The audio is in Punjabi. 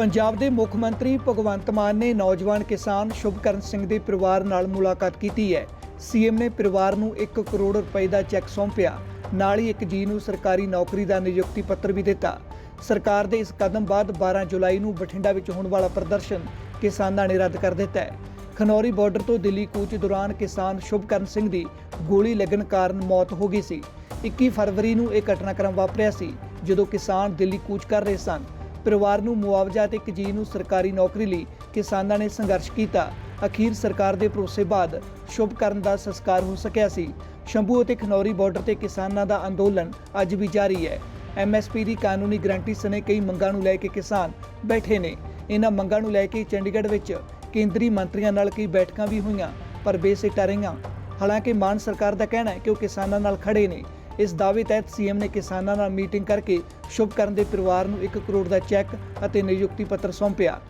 ਪੰਜਾਬ ਦੇ ਮੁੱਖ ਮੰਤਰੀ ਭਗਵੰਤ ਮਾਨ ਨੇ ਨੌਜਵਾਨ ਕਿਸਾਨ ਸ਼ੁਭਕਰਨ ਸਿੰਘ ਦੇ ਪਰਿਵਾਰ ਨਾਲ ਮੁਲਾਕਾਤ ਕੀਤੀ ਹੈ। ਸੀਐਮ ਨੇ ਪਰਿਵਾਰ ਨੂੰ 1 ਕਰੋੜ ਰੁਪਏ ਦਾ ਚੈੱਕ ਸੌਂਪਿਆ। ਨਾਲ ਹੀ ਇੱਕ ਜੀ ਨੂੰ ਸਰਕਾਰੀ ਨੌਕਰੀ ਦਾ ਨਿਯੁਕਤੀ ਪੱਤਰ ਵੀ ਦਿੱਤਾ। ਸਰਕਾਰ ਦੇ ਇਸ ਕਦਮ ਬਾਅਦ 12 ਜੁਲਾਈ ਨੂੰ ਬਠਿੰਡਾ ਵਿੱਚ ਹੋਣ ਵਾਲਾ ਪ੍ਰਦਰਸ਼ਨ ਕਿਸਾਨਾਂ ਨੇ ਰੱਦ ਕਰ ਦਿੱਤਾ ਹੈ। ਖਨੌਰੀ ਬਾਰਡਰ ਤੋਂ ਦਿੱਲੀ ਕੂਚ ਦੌਰਾਨ ਕਿਸਾਨ ਸ਼ੁਭਕਰਨ ਸਿੰਘ ਦੀ ਗੋਲੀ ਲੱਗਣ ਕਾਰਨ ਮੌਤ ਹੋ ਗਈ ਸੀ। 21 ਫਰਵਰੀ ਨੂੰ ਇਹ ਘਟਨਾਕ੍ਰਮ ਵਾਪਰਿਆ ਸੀ, ਜਦੋਂ ਕਿਸਾਨ ਦਿੱਲੀ ਕੂਚ ਕਰ ਰਹੇ ਸਨ। ਪਰਿਵਾਰ ਨੂੰ ਮੁਆਵਜ਼ਾ ਤੇ ਇੱਕ ਜੀ ਨੂੰ ਸਰਕਾਰੀ ਨੌਕਰੀ ਲਈ ਕਿਸਾਨਾਂ ਨੇ ਸੰਘਰਸ਼ ਕੀਤਾ। ਅਖੀਰ ਸਰਕਾਰ ਦੇ ਭਰੋਸੇ ਬਾਅਦ ਸ਼ੁਭ ਕਰਨ ਦਾ ਸੰਸਕਾਰ ਹੋ ਸਕਿਆ ਸੀ। ਸ਼ੰਭੂ ਅਤੇ ਖਨੌਰੀ ਬਾਰਡਰ ਤੇ ਕਿਸਾਨਾਂ ਦਾ ਅੰਦੋਲਨ ਅੱਜ ਵੀ ਜਾਰੀ ਹੈ। ਐਮਐਸਪੀ ਦੀ ਕਾਨੂੰਨੀ ਗਰੰਟੀ ਸਣੇ ਕਈ ਮੰਗਾਂ ਨੂੰ ਲੈ ਕੇ ਕਿਸਾਨ ਬੈਠੇ ਨੇ। ਇਹਨਾਂ ਮੰਗਾਂ ਨੂੰ ਲੈ ਕੇ ਚੰਡੀਗੜ੍ਹ ਵਿੱਚ ਕੇਂਦਰੀ ਮੰਤਰੀਆਂ ਨਾਲ ਕਈ ਬੈਠਕਾਂ ਵੀ ਹੋਈਆਂ, ਪਰ ਬੇਸਿੱਟਾ ਰਹੀਆਂ ਹਾਲਾਂਕਿ ਮਾਨ ਸਰਕਾਰ ਦਾ ਕਹਿਣਾ ਹੈ ਕਿ ਉਹ ਕਿਸਾਨਾਂ ਨਾਲ ਖੜੇ ਨੇ। ਇਸ ਦਾਅਵੇ ਤਹਿਤ ਸੀਐਮ ਨੇ ਕਿਸਾਨਾਂ ਨਾਲ ਮੀਟਿੰਗ ਕਰਕੇ ਸ਼ੁਭਕਰਨ ਦੇ ਪਰਿਵਾਰ ਨੂੰ 1 ਕਰੋੜ ਦਾ ਚੈੱਕ ਅਤੇ ਨਿਯੁਕਤੀ ਪੱਤਰ ਸੌਂਪਿਆ।